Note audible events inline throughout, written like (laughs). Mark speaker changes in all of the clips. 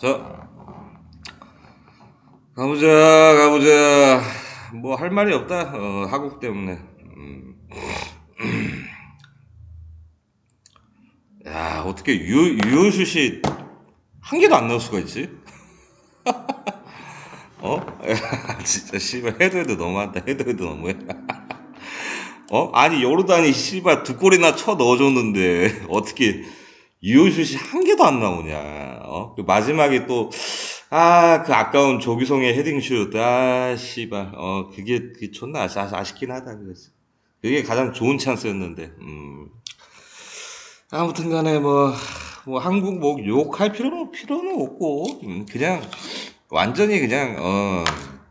Speaker 1: 자, 가보자, 가보자. 뭐 할 말이 없다. 어, 하국 때문에. 음. 야, 어떻게 유 유효슛이 한 개도 안 넣을 수가 있지? (laughs) 어? 야, (laughs) 진짜 씨발 해도 너무한다. 해도 너무해. (laughs) 어? 아니 요르단이 씨발 두 골이나 쳐 넣어줬는데 (laughs) 어떻게 유효슛이 한 개도 안 나오냐? 어? 그 마지막에 또 아, 그 아까운 조기성의 헤딩슛. 아, 씨발. 어, 그게, 그게 존나 아시, 아쉽긴 하다. 그래서. 그게 가장 좋은 찬스였는데, 음. 아무튼 간에 뭐, 뭐, 한국 뭐, 욕할 필요는, 필요는 없고, 음, 그냥, 완전히 그냥, 어, 스-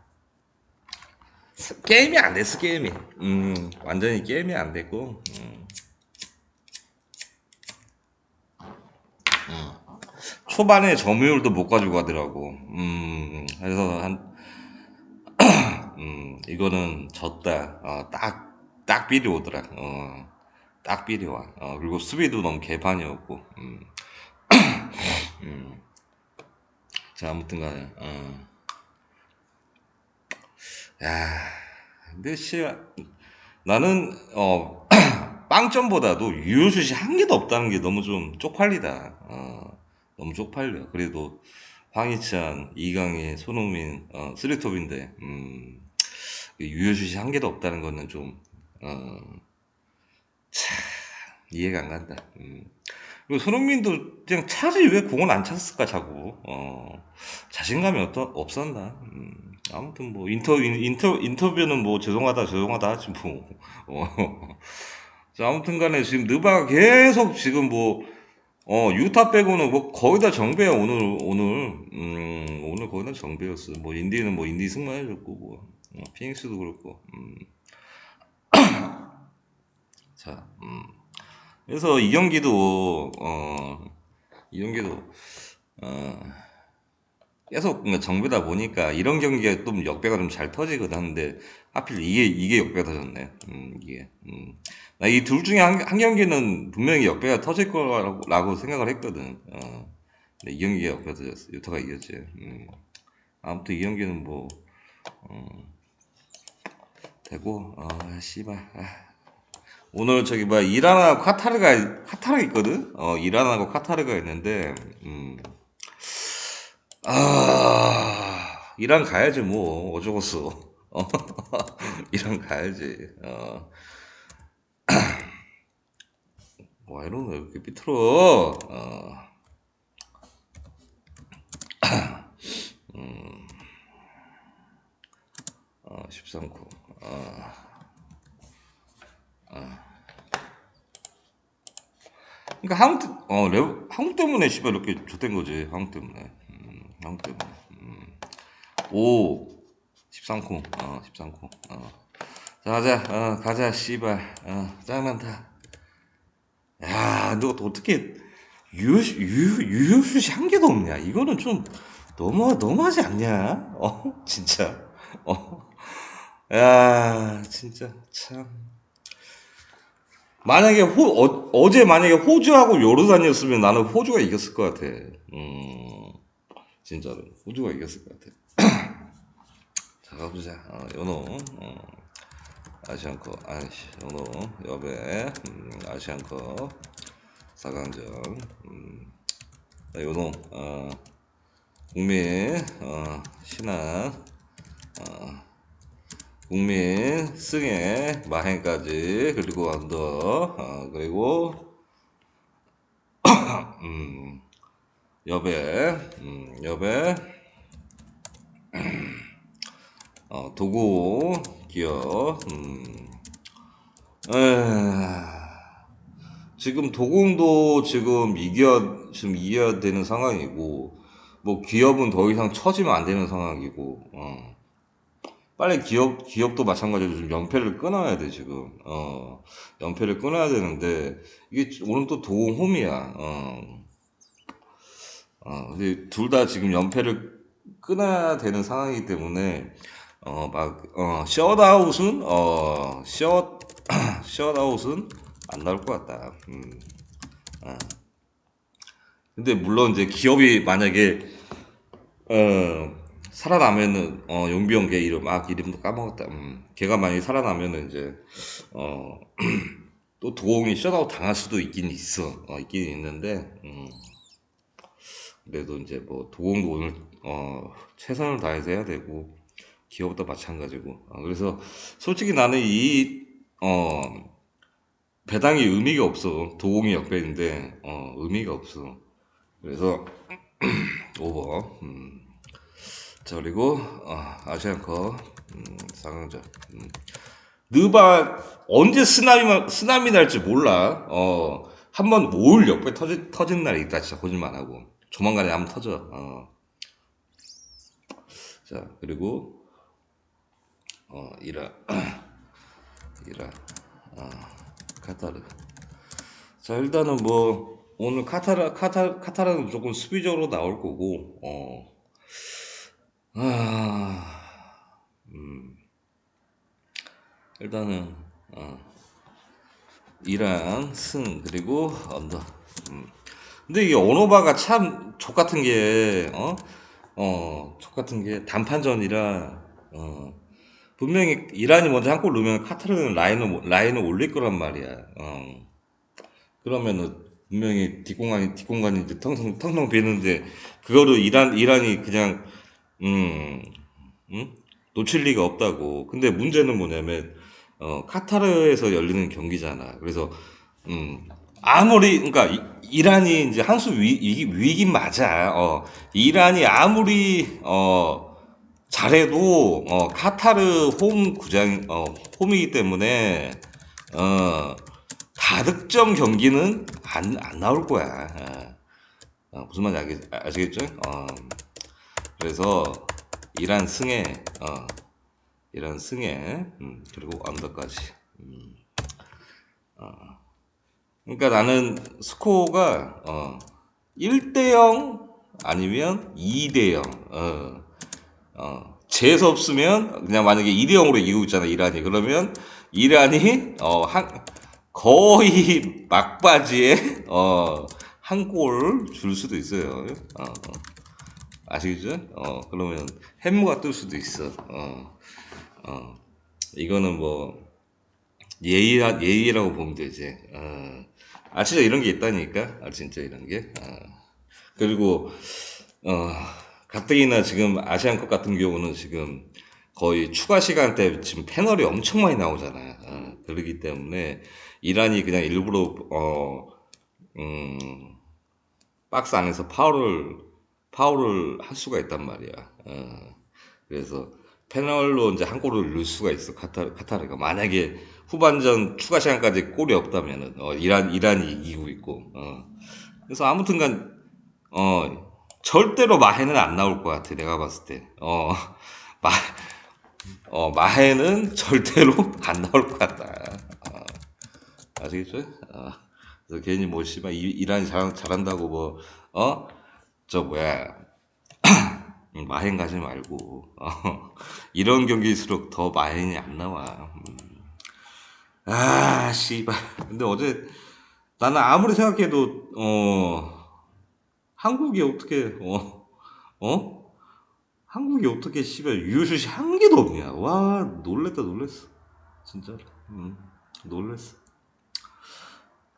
Speaker 1: 게임이 안 됐어, 게임이. 음, 완전히 게임이 안 됐고, 음. 초반에 점유율도 못 가지고 가더라고. 음, 그래서 한, (clears throat) 음, 이거는 졌다. 어, 딱, 딱 비리 오더라. 어, 딱 비리 와. 어, 그리고 수비도 너무 개판이었고, 음, (clears throat) 음. 자, 아무튼 간에, 어. 야, 근데 씨, 나는, 어, (clears throat) 빵점보다도 유효슛이 한 개도 없다는 게 너무 좀 쪽팔리다. 어, 너무 쪽팔려. 그래도 황희찬, 이강인, 손흥민, 어, 쓰리톱인데, 음, 유효슛이 한 개도 없다는 거는 좀, 어, 참, 이해가 안 간다. 음. 그리고 손흥민도 그냥 차지 왜 공을 안 찼을까, 자꾸. 어, 자신감이 어떠, 없었나. 음, 아무튼 뭐, 인터, 인- 인터, 인터뷰는 뭐, 죄송하다, 죄송하다 하지 뭐. 어. (laughs) 자, 아무튼 간에 지금 느바가 계속 지금 뭐, 어, 유타 빼고는 뭐 거의 다 정배야, 오늘, 오늘. 음, 오늘 거의 다 정배였어. 뭐, 인디는 뭐, 인디 승만해줬고, 뭐, 어, 피닉스도 그렇고, 음. (coughs) 자, 음. 그래서 이 경기도, 어, 이 경기도, 어, 계속 뭔가 정배다 보니까 이런 경기가 좀 역배가 좀 잘 터지거든 하는데 하필 이게 이게 역배가 터졌네. 음, 이게. 음. 나이 둘 중에 한, 한 경기는 분명히 역배가 터질 거라고 라고 생각을 했거든. 어. 근데 이 경기가 역배가 터졌어. 유타가 이겼지. 음. 아무튼 이 경기는 뭐 어, 되고 아 씨발. 아. 오늘 저기 뭐 이란하고 카타르가 카타르가 있거든. 어 이란하고 카타르가 있는데 음. 아, 이란 가야지 뭐 어쩌겠어. 어, (laughs) 이란 가야지. 어. (clears throat) 와 이런 거 이렇게 삐뚤어. 어. (clears throat) 음. 어, 13코. 어. 그러니까 한국 때- 어 레, 한국 때문에 씨발 이렇게 좆된 거지. 한국 때문에. 음, 한국 때문에. 음. 오 13코. 어 13코. 어. 자 가자. 어 가자 씨발. 어 짜증난다. 야, 너 어떻게 유, 유, 유효슛이 한 개도 없냐? 이거는 좀 너무, 너무하지 않냐? 어, (laughs) 진짜. 어, 야, 진짜, 참. 만약에 호, 어, 어제 만약에 호주하고 요르단이었으면 나는 호주가 이겼을 것 같아. 음, 진짜로. 호주가 이겼을 것 같아. (clears throat) 자, 가보자. 어, 연호. 어, 아시안컵, 아시, 연호, 여배, 음, 아시안컵, 4강전, 음, 자, 요놈, 어, 국민, 어, 신한, 어, 국민, 승혜, 마행까지, 그리고 언더, 어, 그리고, (clears throat) 음, 여배, 음, 여배, (clears throat) 어, 도구, 기업, 음, 에, 지금 도공도 지금 이겨야, 지금 이겨야 되는 상황이고, 뭐 기업은 더 이상 처지면 안 되는 상황이고, 어. 빨리 기업, 기업도 마찬가지로 좀 연패를 끊어야 돼, 지금. 어, 연패를 끊어야 되는데, 이게 오늘 또 도공 홈이야, 어. 어, 근데 둘 다 지금 연패를 끊어야 되는 상황이기 때문에, 어, 막, 어, 셧아웃은, 어, 셧, 셧아웃은 (clears throat) 안 나올 것 같다. 음. 아. 근데 물론 이제 기업이 만약에 어 살아나면은 어걔 이름 아 이름도 까먹었다. 음. 걔가 만약에 살아나면은 이제 어 (clears throat) 또 도공이 셧아웃 당할 수도 있긴 있어. 어, 있긴 있는데 음. 그래도 이제 뭐 도공도 오늘 어 최선을 다해서 해야 되고 기업도 마찬가지고 어, 그래서 솔직히 나는 이 어 배당이 의미가 없어. 도공이 역배인데 어 의미가 없어. 그래서 (clears throat) 오버. 음. 자 그리고 어, 아시안컵 음, 4강전. 음. 느바 언제 쓰나미 쓰나미 날지 몰라. 어 한번 올 역배 터지 터진 날이 있다 진짜 거짓말 안 하고 조만간에 한번 터져. 어. 자 그리고 어 이라 (clears throat) 이라 어, 카타르. 자 일단은 뭐 오늘 카타르 카타 카타르는 조금 수비적으로 나올 거고 어. 아. 음. 일단은 어. 이란 승 그리고 언더. 음. 근데 이게 오노바가 참 족 같은 게 어? 어, 족 같은 게 단판전이라 어. 분명히 이란이 먼저 한 골 넣으면 카타르는 라인을 라인을 올릴 거란 말이야. 어. 그러면은 분명히 뒷공간이 뒷공간이 이제 텅텅 텅텅 비는데 그거를 이란 이란이 그냥 음, 음? 놓칠 리가 없다고. 근데 문제는 뭐냐면 어, 카타르에서 열리는 경기잖아. 그래서 음, 아무리 그러니까 이, 이란이 이제 한수 위기 위긴 맞아. 어, 이란이 아무리 어 잘해도 어, 카타르 홈 구장 어, 홈이기 때문에 어, 다득점 경기는 안, 안 나올 거야. 어, 어, 무슨 말인지 알겠, 아시 겠죠? 어, 그래서 이란 승에 어, 이란 승에 음, 그리고 언더까지. 음, 어. 그러니까 나는 스코어가 어, 1대 0 아니면 2대 0. 어, 어, 재수 없으면 그냥 만약에 2대 0으로 이기고 있잖아 이란이 그러면 이란이 어, 한, 거의 막바지에 어, 한 골 줄 수도 있어요. 어, 어. 아시겠죠? 어, 그러면 햄무가 뜰 수도 있어. 어, 어. 이거는 뭐 예의 예의라고 보면 되지. 어. 아 진짜 이런 게 있다니까. 아 진짜 이런 게. 어. 그리고 어 가뜩이나 지금 아시안컵 같은 경우는 지금 거의 추가 시간 때 지금 패널이 엄청 많이 나오잖아요. 어, 그러기 때문에 이란이 그냥 일부러 어, 음, 박스 안에서 파울을 파울을 할 수가 있단 말이야. 어, 그래서 패널로 이제 한 골을 넣을 수가 있어 카타 카타르가 만약에 후반전 추가 시간까지 골이 없다면은 어, 이란 이란이 이기고 있고 어. 그래서 아무튼간 어 절대로 마해는 안 나올 것 같아 내가 봤을 때어 (laughs) 마, 어, 마해는 절대로 (laughs) 안 나올 것 같다 어, 아시겠죠? 어, 그래서 괜히 뭐 씨발 이- 이란이 잘, 잘한다고 뭐 어? 저 뭐야 음, 마행 가지 말고 어, (laughs) 이런 경기일수록 더 마행이 안 나와 음. 아 씨발. 근데 어제 나는 아무리 생각해도 어 한국이 어떻게 어 어? 한국이 어떻게 씨발 유효슛이 한 개도 없냐? 와 놀랬다 놀랬어. 진짜로. 음, 놀랬어.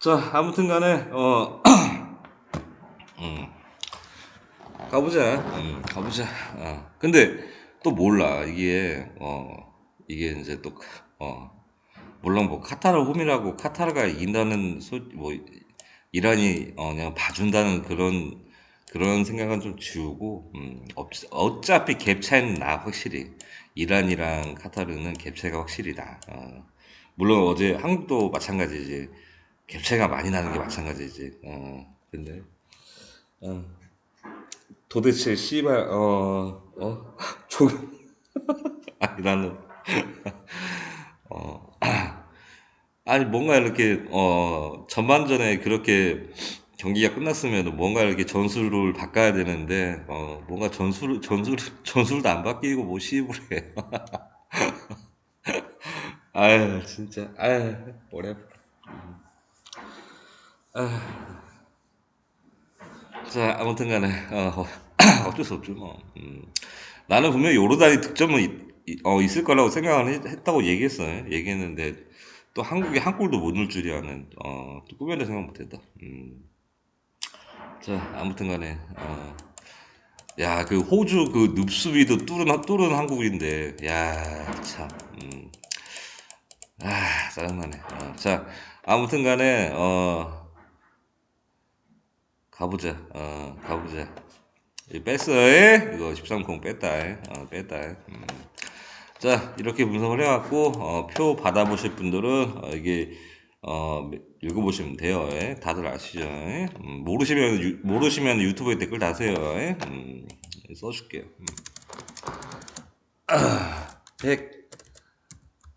Speaker 1: 자 아무튼 간에 어 음, 가보자. 음, 가보자. 어. 근데 또 몰라. 이게 어 이게 이제 또 어 물론 뭐 카타르 홈이라고 카타르가 이긴다는 소, 뭐 이란이 어, 그냥 봐준다는 그런 그런 생각은 좀 지우고 음, 어, 어차피 갭 차이는 나 확실히. 이란이랑 카타르는 갭 차이가 확실히 나. 어, 물론 어제 한국도 마찬가지지. 갭 차이가 많이 나는 게 마찬가지지. 어, 근데 어, 도대체 씨발 어어? 조금 아니 나는 어 (laughs) (laughs) (laughs) 아니 뭔가 이렇게 어 전반전에 그렇게 경기가 끝났으면 뭔가 이렇게 전술을 바꿔야 되는데 어 뭔가 전술 전술 (laughs) 전술도 안 바뀌고 뭐 시입을 해. (laughs) 아유 진짜 아유 머리 아파. 자, 아무튼 간에, 어, (clears throat) 어쩔 수 없죠, 뭐. 음. 나는 분명히 요르단이 득점은 있, 이- 어, 있을 거라고 생각을 했, 했다고 얘기했어요. 얘기했는데, 또 한국이 한 골도 못 넣을 줄이야는, 어, 또 꿈에도 생각 못 했다. 음. 자, 아무튼 간에, 어, 야, 그 호주 그 늪수비도 뚫은, 뚫은 한국인데, 야, 참, 음. 아, 짜증나네. 어, 자, 아무튼 간에, 어, 가보자. 어, 가보자. 이 뺐어요. 이거 13콩 뺐다. 어, 뺐다. 음. 자, 이렇게 분석을 해갖고, 어, 표 받아보실 분들은, 어, 이게, 어, 읽어보시면 돼요. 예. 다들 아시죠? 예. 음, 모르시면, 유, 모르시면 유튜브에 댓글 다세요. 예. 음, 써줄게요. 음. (clears throat) 백,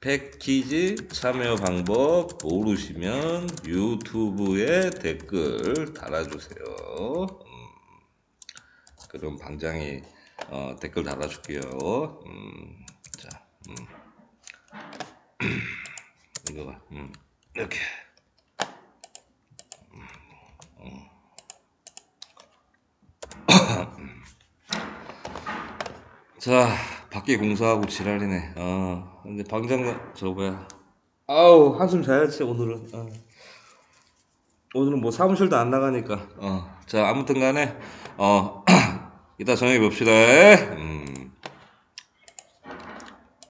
Speaker 1: 팩키즈 참여 방법 모르시면 유튜브에 댓글 달아주세요. 음, 그럼 방장이 어, 댓글 달아줄게요. 음. (clears throat) 이거 봐. 음, 이렇게. 자, 밖에 공사하고 지랄이네. 어, 근데 방장 저 뭐야? 아우 한숨 자야지 오늘은. 어. 오늘은 뭐 사무실도 안 나가니까. 어, 자 아무튼 간에 어 (clears throat) 이따 저녁에 봅시다. 음.